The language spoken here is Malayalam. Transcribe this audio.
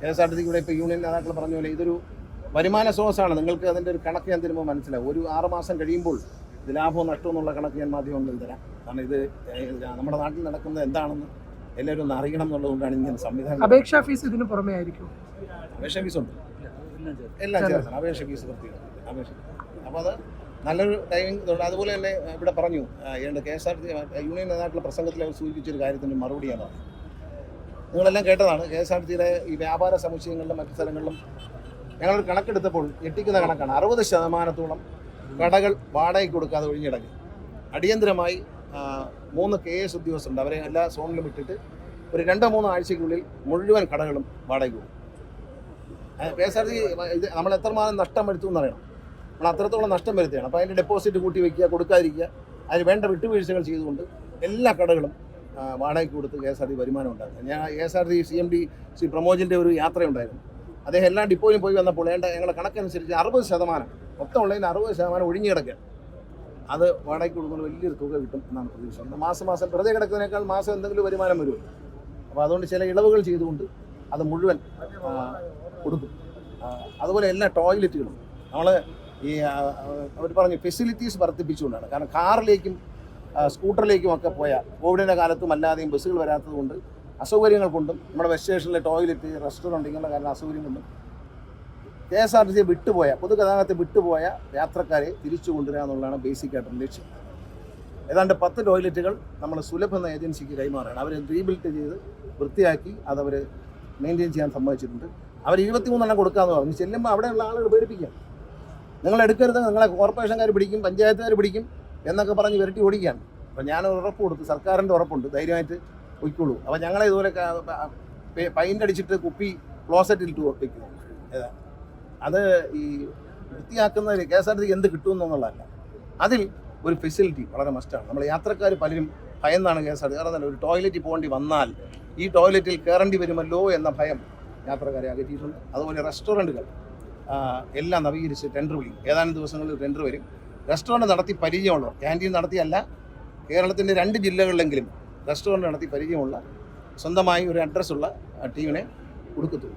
കെ എസ് ആർ ടി സിക്ക് ഇവിടെ ഇപ്പോൾ യൂണിയൻ നേതാക്കൾ പറഞ്ഞ പോലെ ഇതൊരു വരുമാന സ്രോതസ്സാണ് നിങ്ങൾക്ക് അതിന്റെ ഒരു കണക്ക് ഞാൻ തരുമ്പോൾ മനസ്സിലാവും. ഒരു ആറ് മാസം കഴിയുമ്പോൾ ഇത് ലാഭവും നഷ്ടവും എന്നുള്ള കണക്ക് ഞാൻ മാധ്യമങ്ങളിൽ തരാം. കാരണം ഇത് നമ്മുടെ നാട്ടിൽ നടക്കുന്നത് എന്താണെന്ന് എല്ലാവരും ഒന്ന് അറിയണം എന്നുള്ളതുകൊണ്ടാണ് ഇങ്ങനെ സംവിധാനം അപേക്ഷാ ഫീസ് ഇതിന് പുറമേ ആയിരിക്കും. അപേക്ഷാ ഫീസ് ഉണ്ട്. എല്ലാം ചേർക്കണം അപേക്ഷ ഫീസ് വൃത്തിയാണ് അപേക്ഷ അപ്പോൾ അത് നല്ലൊരു ടൈമിംഗ് ഇതുണ്ട്. അതുപോലെ തന്നെ ഇവിടെ പറഞ്ഞു ഏതാണ്ട് K S R T union നേതാക്കളുടെ പ്രസംഗത്തിൽ അവർ സൂചിപ്പിച്ചൊരു കാര്യത്തിന്റെ മറുപടിയാണ് നിങ്ങളെല്ലാം കേട്ടതാണ്. കെ എസ് ആർ ടിയുടെ ഈ വ്യാപാര സമുച്ചയങ്ങളിലും മറ്റു സ്ഥലങ്ങളിലും ഞങ്ങളൊരു കണക്കെടുത്തപ്പോൾ ഞെട്ടിക്കുന്ന കണക്കാണ്. അറുപത് ശതമാനത്തോളം കടകൾ വാടകയ്ക്ക് കൊടുക്കാതെ ഒഴിഞ്ഞിടങ്ങി അടിയന്തരമായി മൂന്ന് കെ എസ് ഉദ്യോഗസ്ഥരുണ്ട്. അവരെ എല്ലാ സോണിലും ഇട്ടിട്ട് ഒരു രണ്ടോ മൂന്നോ ആഴ്ചയ്ക്കുള്ളിൽ മുഴുവൻ കടകളും വാടകയ്ക്ക് കൊടുക്കും. കെ എസ് ആർ ടി ഇത് നമ്മൾ എത്രമാനം നഷ്ടം വരുത്തും എന്നറിയണം. നമ്മൾ അത്രത്തോളം നഷ്ടം വരുത്തുകയാണ്. അപ്പോൾ അതിന്റെ ഡെപ്പോസിറ്റ് കൂട്ടി വയ്ക്കുക കൊടുക്കാതിരിക്കുക. അതിന് വേണ്ട വിട്ടുവീഴ്ചകൾ ചെയ്തുകൊണ്ട് എല്ലാ കടകളും വാടകയ്ക്ക് കൊടുത്ത് കെ എസ് ആർ ടി വരുമാനം ഉണ്ടായിരുന്നു. ഞാൻ K S R T C M D Shri പ്രമോജിന്റെ ഒരു യാത്രയുണ്ടായിരുന്നു. അദ്ദേഹം എല്ലാ ഡിപ്പോയിലും പോയി വന്നപ്പോൾ വേണ്ട ഞങ്ങളുടെ കണക്കനുസരിച്ച് അറുപത് ശതമാനം മൊത്തം ഉള്ളതിന് അറുപത് ശതമാനം ഒഴിഞ്ഞു കിടക്കുക. അത് വാടകയ്ക്ക് കൊടുക്കുന്ന വലിയൊരു തുക കിട്ടും എന്നാണ് പ്രതീക്ഷിക്കുന്നത് മാസം മാസം വെറുതെ കിടക്കുന്നതിനേക്കാൾ മാസം എന്തെങ്കിലും വരുമാനം വരുമല്ലോ അപ്പോൾ അതുകൊണ്ട് ചില ഇളവുകൾ ചെയ്തുകൊണ്ട് അത് മുഴുവൻ കൊടുക്കും അതുപോലെ എല്ലാ ടോയ്ലറ്റുകളും. നമ്മൾ ഈ അവർ പറഞ്ഞു ഫെസിലിറ്റീസ് വർദ്ധിപ്പിച്ചുകൊണ്ടാണ്. കാരണം കാറിലേക്കും സ്കൂട്ടറിലേക്കും ഒക്കെ പോയ കോവിഡിന്റെ കാലത്തും അല്ലാതെയും ബസ്സുകൾ വരാത്തതുകൊണ്ട് അസൗകര്യങ്ങൾ കൊണ്ടും നമ്മുടെ ബസ് സ്റ്റേഷനിലെ ടോയ്ലറ്റ് റെസ്റ്റോറന്റ് ഇങ്ങനെയുള്ള കാരണം അസൗകര്യം കൊണ്ടും കെ എസ് ആർ ടി സിയെ വിട്ടുപോയ പൊതുഗതാഗതത്തെ വിട്ടുപോയ യാത്രക്കാരെ തിരിച്ചു കൊണ്ടുവരിക എന്നുള്ളതാണ് ബേസിക് ആയിട്ടുള്ള ലക്ഷ്യം. ഏതാണ്ട് പത്ത് ടോയ്ലറ്റുകൾ നമ്മൾ സുലഭ എന്ന ഏജൻസിക്ക് കൈമാറുകയാണ്. അവർ റീബിൽറ്റ് ചെയ്ത് വൃത്തിയാക്കി അതവർ മെയിന്റെയിൻ ചെയ്യാൻ സമ്മതിച്ചിട്ടുണ്ട്. അവർ ഇരുപത്തിമൂന്നെണ്ണം കൊടുക്കാമെന്ന് പറഞ്ഞു. ചെല്ലുമ്പോൾ അവിടെയുള്ള ആളുകൾ പേടിപ്പിക്കാം നിങ്ങൾ എടുക്കരുത് നിങ്ങളെ കോർപ്പറേഷൻകാർ പിടിക്കും പഞ്ചായത്തുകാർ പിടിക്കും എന്നൊക്കെ പറഞ്ഞ് വിരട്ടി ഓടിക്കുകയാണ്. അപ്പം ഞാൻ ഉറപ്പ് കൊടുത്തു. സർക്കാരിന്റെ ഉറപ്പുണ്ട്. ധൈര്യമായിട്ട് പൊയ്ക്കോളൂ. അപ്പോൾ ഞങ്ങളെ ഇതുപോലെ പൈന്റ് അടിച്ചിട്ട് കുപ്പി ക്ലോസറ്റിൽ ഇട്ട് വെക്കുന്നു ഏതാ? അത് ഈ വൃത്തിയാക്കുന്ന കെ എസ് ആർ ടി എന്ത് കിട്ടുമെന്നുള്ളതല്ല അതിൽ ഒരു ഫെസിലിറ്റി വളരെ മസ്റ്റാണ് നമ്മൾ യാത്രക്കാർ പലരും ഭയന്നാണ് കെ എസ് ആർ ടി കാരണം ഒരു ടോയ്ലറ്റിൽ പോകേണ്ടി വന്നാൽ ഈ ടോയ്ലറ്റിൽ കയറേണ്ടി വരുമല്ലോ എന്ന ഭയം യാത്രക്കാരെ അകറ്റിയിട്ടുണ്ട് അതുപോലെ റെസ്റ്റോറന്റുകൾ എല്ലാം നവീകരിച്ച് ടെൻഡർ വിളിക്കും. ഏതാനും ദിവസങ്ങളിൽ ടെൻഡർ വരും. റെസ്റ്റോറന്റ് നടത്തി പരിചയമുള്ള ക്യാന്റീൻ നടത്തിയല്ല കേരളത്തിന്റെ രണ്ട് ജില്ലകളിലെങ്കിലും റെസ്റ്റോറന്റ് നടത്തി പരിചയമുള്ള സ്വന്തമായി ഒരു അഡ്രസ്സുള്ള ടീമിനെ കൊടുക്കത്തുള്ളൂ.